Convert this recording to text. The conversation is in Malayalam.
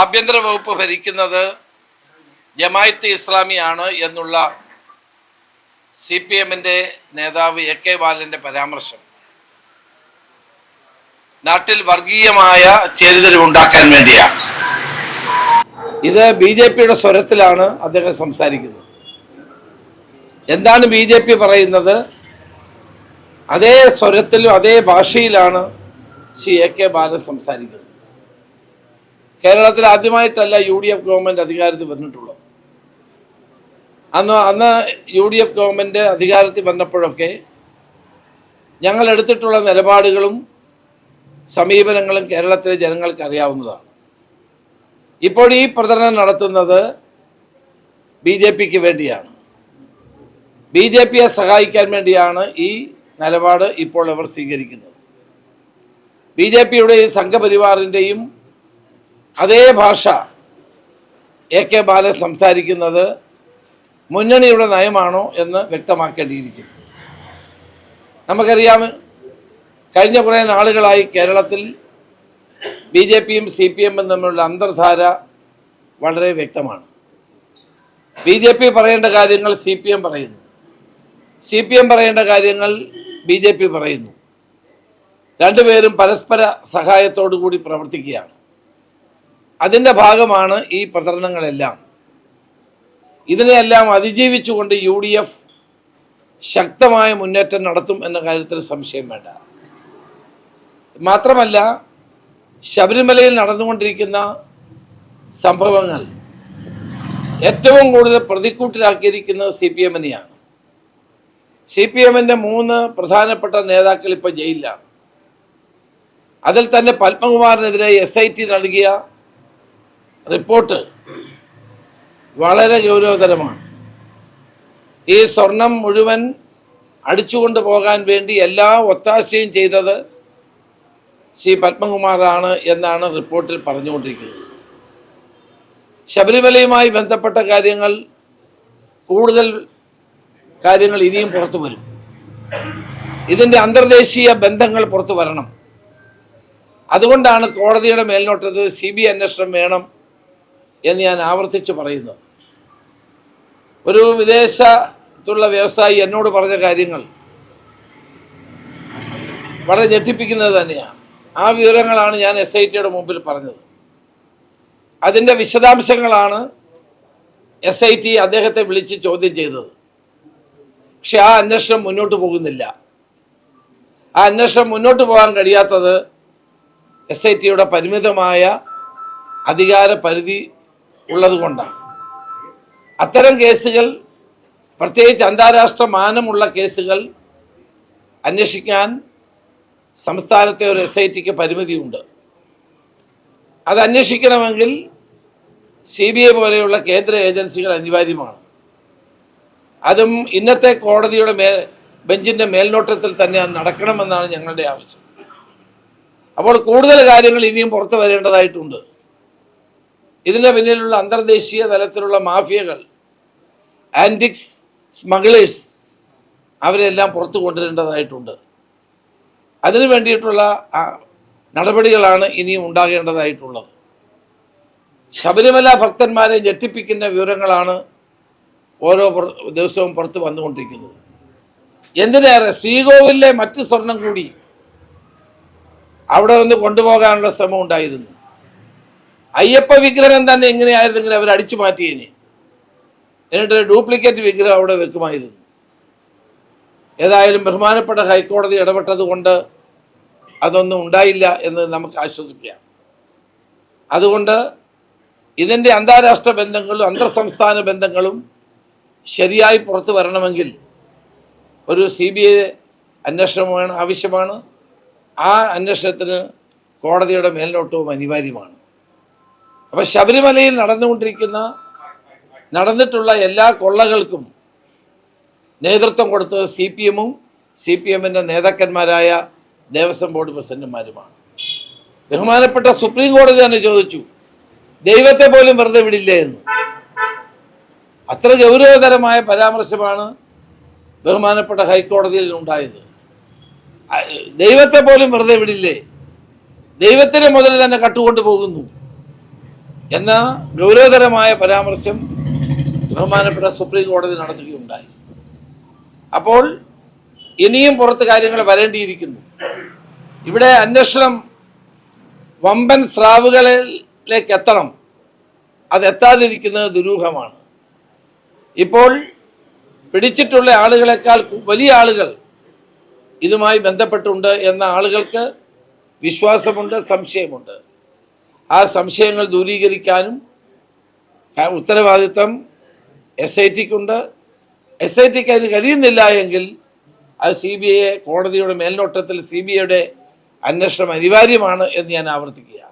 ആഭ്യന്തര വകുപ്പ് ഭരിക്കുന്നത് ജമായത്ത് ഇസ്ലാമിയാണ് എന്നുള്ള സി പി എമ്മിന്റെ നേതാവ് എ കെ ബാലന്റെ പരാമർശം. നാട്ടിൽ വർഗീയമായ ചേരിതിരിവുണ്ടാക്കാൻ വേണ്ടിയാണ്. ഇത് ബി ജെ പിയുടെ സ്വരത്തിലാണ് അദ്ദേഹം സംസാരിക്കുന്നത്. എന്താണ് ബി ജെ പി പറയുന്നത്? അതേ സ്വരത്തിലും അതേ ഭാഷയിലാണ് ശ്രീ എ കെ ബാലൻ സംസാരിക്കുന്നത്. കേരളത്തിൽ ആദ്യമായിട്ടല്ല യു ഡി എഫ് ഗവൺമെന്റ് അധികാരത്തിൽ വന്നിട്ടുള്ളത്. അന്ന് അന്ന് യു ഡി എഫ് ഗവൺമെന്റ് അധികാരത്തിൽ വന്നപ്പോഴൊക്കെ ഞങ്ങൾ എടുത്തിട്ടുള്ള നിലപാടുകളും സമീപനങ്ങളും കേരളത്തിലെ ജനങ്ങൾക്ക് അറിയാവുന്നതാണ്. ഇപ്പോൾ ഈ പ്രചരണം നടത്തുന്നത് ബി ജെ പിക്ക് വേണ്ടിയാണ്. ബി ജെ പിയെ സഹായിക്കാൻ വേണ്ടിയാണ് ഈ നിലപാട് ഇപ്പോൾ അവർ സ്വീകരിക്കുന്നത്. ബി ജെ പിയുടെയും സംഘപരിവാറിന്റെയും അതേ ഭാഷ എ കെ ബാലൻ സംസാരിക്കുന്നത് മുന്നണിയുടെ നയമാണോ എന്ന് വ്യക്തമാക്കേണ്ടിയിരിക്കുന്നു. നമുക്കറിയാം കഴിഞ്ഞ കുറേ നാളുകളായി കേരളത്തിൽ ബി ജെ പിയും സി പി എമ്മും തമ്മിലുള്ള അന്തർധാര വളരെ വ്യക്തമാണ്. ബി ജെ പി പറയേണ്ട കാര്യങ്ങൾ സി പി എം പറയുന്നു. സി പി എം പറയേണ്ട കാര്യങ്ങൾ ബി ജെ പി പറയുന്നു. രണ്ടുപേരും പരസ്പര സഹായത്തോടു കൂടി പ്രവർത്തിക്കുകയാണ്. അതിന്റെ ഭാഗമാണ് ഈ പ്രചരണങ്ങളെല്ലാം. ഇതിനെയെല്ലാം അതിജീവിച്ചുകൊണ്ട് യു ഡി എഫ് ശക്തമായ മുന്നേറ്റം നടത്തും എന്ന കാര്യത്തിൽ സംശയം വേണ്ട. മാത്രമല്ല ശബരിമലയിൽ നടന്നുകൊണ്ടിരിക്കുന്ന സംഭവങ്ങൾ ഏറ്റവും കൂടുതൽ പ്രതിക്കൂട്ടിലാക്കിയിരിക്കുന്നത് സി പി എമ്മിനെയാണ് സി പി എമ്മിന്റെ മൂന്ന് പ്രധാനപ്പെട്ട നേതാക്കൾ ഇപ്പോൾ ജയിലിലാണ്. അതിൽ തന്നെ പത്മകുമാറിനെതിരെ എസ് ഐ ടി നൽകിയ റിപ്പോർട്ട് വളരെ ഗൗരവതരമാണ്. ഈ സ്വർണം മുഴുവൻ അടിച്ചുകൊണ്ട് പോകാൻ വേണ്ടി എല്ലാ ഒത്താശയും ചെയ്തത് ശ്രീ പത്മകുമാറാണ് എന്നാണ് റിപ്പോർട്ടിൽ പറഞ്ഞുകൊണ്ടിരിക്കുന്നത്. ശബരിമലയുമായി ബന്ധപ്പെട്ട കാര്യങ്ങൾ കൂടുതൽ കാര്യങ്ങൾ ഇനിയും പുറത്തു വരും. ഇതിന്റെ അന്തർദേശീയ ബന്ധങ്ങൾ പുറത്തു വരണം. അതുകൊണ്ടാണ് കോടതിയുടെ മേൽനോട്ടത്തിൽ സി ബി അന്വേഷണം വേണം എന്ന് ഞാൻ ആവർത്തിച്ച് പറയുന്നു. ഒരു വിദേശത്തുള്ള വ്യവസായി എന്നോട് പറഞ്ഞ കാര്യങ്ങൾ വളരെ ഞെട്ടിപ്പിക്കുന്നത് തന്നെയാണ്. ആ വിവരങ്ങളാണ് ഞാൻ എസ് ഐ ടിയുടെ മുമ്പിൽ പറഞ്ഞത്. അതിന്റെ വിശദാംശങ്ങളാണ് എസ് ഐ ടി അദ്ദേഹത്തെ വിളിച്ച് ചോദ്യം ചെയ്തത്. പക്ഷെ ആ അന്വേഷണം മുന്നോട്ട് പോകുന്നില്ല. ആ അന്വേഷണം മുന്നോട്ട് പോകാൻ കഴിയാത്തത് എസ് ഐ ടിയുടെ പരിമിതമായ അധികാര പരിധി ഉള്ളതുകൊണ്ടാണ് അത്തരം കേസുകൾ പ്രത്യേകിച്ച് അന്താരാഷ്ട്ര മാനമുള്ള കേസുകൾ അന്വേഷിക്കാൻ സംസ്ഥാനത്തെ ഒരു എസ് ഐ ടിക്ക് പരിമിതിയുണ്ട്. അത് അന്വേഷിക്കണമെങ്കിൽ സി ബി ഐ പോലെയുള്ള കേന്ദ്ര ഏജൻസികൾ അനിവാര്യമാണ്. അതും ഇന്നത്തെ കോടതിയുടെ മേ ബെഞ്ചിന്റെ മേൽനോട്ടത്തിൽ തന്നെ അത് നടക്കണമെന്നാണ് ഞങ്ങളുടെ ആവശ്യം. അപ്പോൾ കൂടുതൽ കാര്യങ്ങൾ ഇനിയും പുറത്തു വരേണ്ടതായിട്ടുണ്ട്. ഇതിന്റെ പിന്നിലുള്ള അന്തർദേശീയ തലത്തിലുള്ള മാഫിയകൾ ആന്റിക്സ് സ്മഗ്ലേഴ്സ് അവരെല്ലാം പുറത്തു കൊണ്ടുവരേണ്ടതായിട്ടുണ്ട്. അതിനു വേണ്ടിയിട്ടുള്ള നടപടികളാണ് ഇനിയും ഉണ്ടാകേണ്ടതായിട്ടുള്ളത്. ശബരിമല ഭക്തന്മാരെ ഞെട്ടിപ്പിക്കുന്ന വിവരങ്ങളാണ് ഓരോ ദിവസവും പുറത്ത് വന്നുകൊണ്ടിരിക്കുന്നത്. എന്തിനേറെ? ശ്രീകോവിലെ മറ്റ് സ്വർണം കൂടി അവിടെ നിന്ന് കൊണ്ടുപോകാനുള്ള ശ്രമം ഉണ്ടായിരുന്നു. അയ്യപ്പ വിഗ്രഹം തന്നെ എങ്ങനെയായിരുന്നെങ്കിൽ അവർ അടിച്ചു മാറ്റിയേനെ എന്നിട്ട് ഡ്യൂപ്ലിക്കേറ്റ് വിഗ്രഹം അവിടെ വെക്കുമായിരുന്നു. ഏതായാലും ബഹുമാനപ്പെട്ട ഹൈക്കോടതി ഇടപെട്ടത് കൊണ്ട് അതൊന്നും ഉണ്ടായില്ല എന്ന് നമുക്ക് ആശ്വസിക്കാം. അതുകൊണ്ട് ഇതിന്റെ അന്താരാഷ്ട്ര ബന്ധങ്ങളും അന്തർ സംസ്ഥാന ബന്ധങ്ങളും ശരിയായി പുറത്തു വരണമെങ്കിൽ ഒരു സി ബി ഐ അന്വേഷണം വേണം ആവശ്യമാണ്. ആ അന്വേഷണത്തിന് കോടതിയുടെ മേൽനോട്ടവും അനിവാര്യമാണ്. അപ്പോൾ ശബരിമലയിൽ നടന്നുകൊണ്ടിരിക്കുന്ന നടന്നിട്ടുള്ള എല്ലാ കൊള്ളകൾക്കും നേതൃത്വം കൊടുത്തത് സി പി എമ്മും സി പി എമ്മിന്റെ നേതാക്കന്മാരായ ദേവസ്വം ബോർഡ് പ്രസിഡന്റുമാരുമാണ്. ബഹുമാനപ്പെട്ട സുപ്രീം കോടതി തന്നെ ചോദിച്ചു ദൈവത്തെ പോലും വെറുതെ വിടില്ലേ എന്ന്? അത്ര ഗൗരവതരമായ പരാമർശമാണ് ബഹുമാനപ്പെട്ട ഹൈക്കോടതിയിൽ ഉണ്ടായത്. ദൈവത്തെ പോലും വെറുതെ വിടില്ലേ? ദൈവത്തിന് മുതൽ തന്നെ കട്ടുകൊണ്ട് പോകുന്നു എന്ന ഗൗരവതരമായ പരാമർശം ബഹുമാനപ്പെട്ട സുപ്രീം കോടതി നടത്തുകയുണ്ടായി. അപ്പോൾ ഇനിയും പുറത്ത് കാര്യങ്ങൾ വരേണ്ടിയിരിക്കുന്നു. ഇവിടെ അന്വേഷണം വമ്പൻ സ്രാവുകളിലേക്ക് എത്തണം. അതെത്താതിരിക്കുന്നത് ദുരൂഹമാണ്. ഇപ്പോൾ പിടിച്ചിട്ടുള്ള ആളുകളെക്കാൾ വലിയ ആളുകൾ ഇതുമായി ബന്ധപ്പെട്ടുണ്ട് എന്ന ആളുകൾക്ക് വിശ്വാസമുണ്ട് സംശയമുണ്ട്. ആ സംശയങ്ങൾ ദൂരീകരിക്കാനും ആ ഉത്തരവാദിത്തം എസ് ഐ ടിക്കുണ്ട് എസ് ഐ ടിക്ക് അതിന് കഴിയുന്നില്ല എങ്കിൽ അത് സി ബി ഐ കോടതിയുടെ മേൽനോട്ടത്തിൽ സി ബി ഐയുടെ അന്വേഷണം അനിവാര്യമാണ് എന്ന് ഞാൻ ആവർത്തിക്കുകയാണ്.